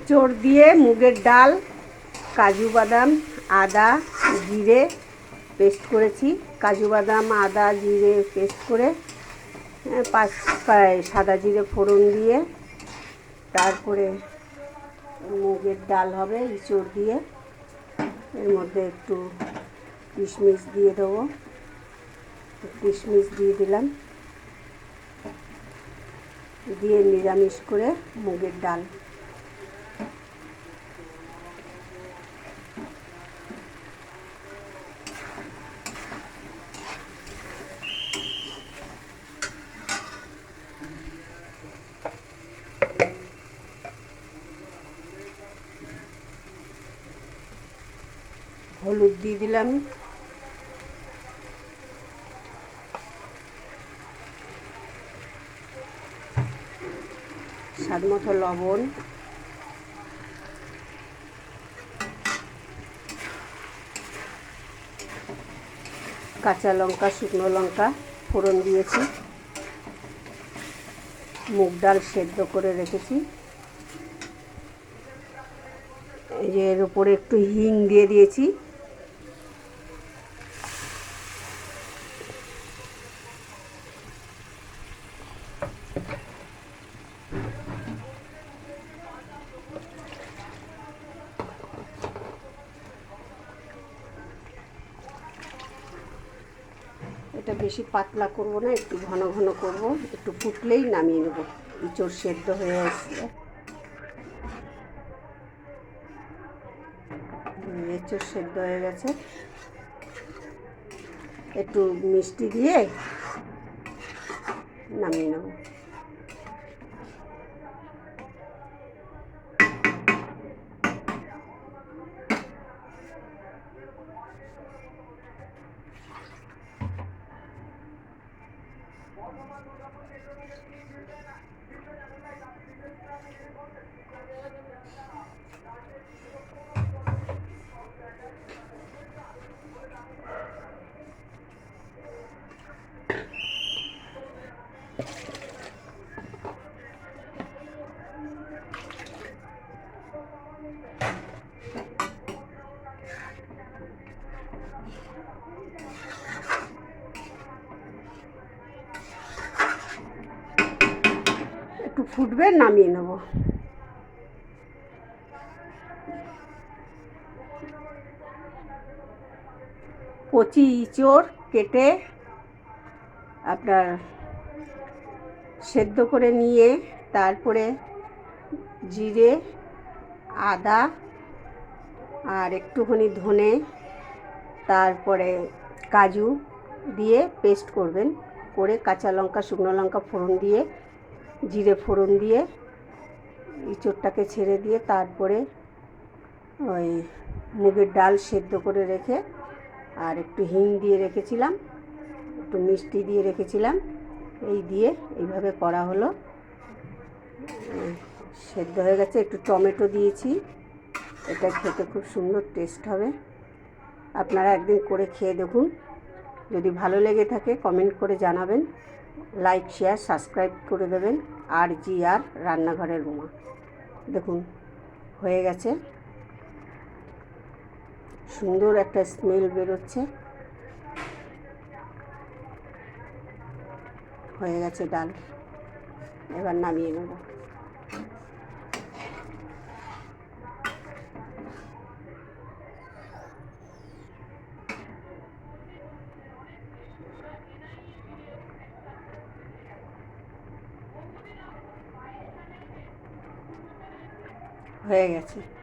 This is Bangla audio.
ইঁচড় দিয়ে মুগের ডাল, কাজু বাদাম, আদা, জিরে পেস্ট করেছি। কাজু বাদাম, আদা, জিরে পেস্ট করে পাঁচ সাদা জিরে ফোড়ন দিয়ে তারপরে মুগের ডাল হবে, ইঁচড় দিয়ে। এর মধ্যে একটু কিশমিশ দিয়ে দেবো। কিশমিশ দিয়ে দিলাম। দিয়ে নিরামিষ করে মুগের ডাল। হলুদ দিয়ে দিলাম। স্বাদ মতো লবণ। কাঁচা লঙ্কা, শুকনো লঙ্কা ফোড়ন দিয়েছি। মুগ ডাল সেদ্ধ করে রেখেছি। এই যে এর উপরে একটু হিং দিয়ে দিয়েছি। এটা বেশি পাতলা করব না, একটু ঘন ঘন করব। একটু ফুটলেই নামিয়ে নেব। ইঁচড় সেদ্ধ হয়ে আসছে। এঁচড় সেদ্ধ হয়ে গেছে। একটু মিষ্টি দিয়ে নামিয়ে নেব একটু ফুটবে নামিয়ে নেব। কচি ইঁচড় কেটে আপনার সেদ্ধ করে নিয়ে তারপরে জিরে, আদা আর একটুখানি ধনে, তারপরে কাজু দিয়ে পেস্ট করবেন। করে কাঁচা লঙ্কা, শুকনো লঙ্কা ফোড়ন দিয়ে, জিরে ফোড়ন দিয়ে, ইঁচড়টাকে ছেড়ে দিয়ে তারপরে ওই মুগের ডাল সেদ্ধ করে রেখে আর একটু হিং দিয়ে রেখেছিলাম, একটু মিষ্টি দিয়ে রেখেছিলাম। এই দিয়ে এইভাবে করা হলো। সেদ্ধ হয়ে গেছে, একটু টমেটো দিয়েছি। এটা খেতে খুব সুন্দর টেস্ট হবে। আপনারা একদিন করে খেয়ে দেখুন। যদি ভালো লেগে থাকে কমেন্ট করে জানাবেন। লাইক শেয়ার সাবস্ক্রাইব করে দেবেন। আর জি আর রান্নাঘরের রুমা দেখুন, হয়ে গেছে। সুন্দর একটা স্মেল বেরোচ্ছে। হয়ে গেছে ডাল। এবার নামিয়ে নেব। হয়ে গেছে।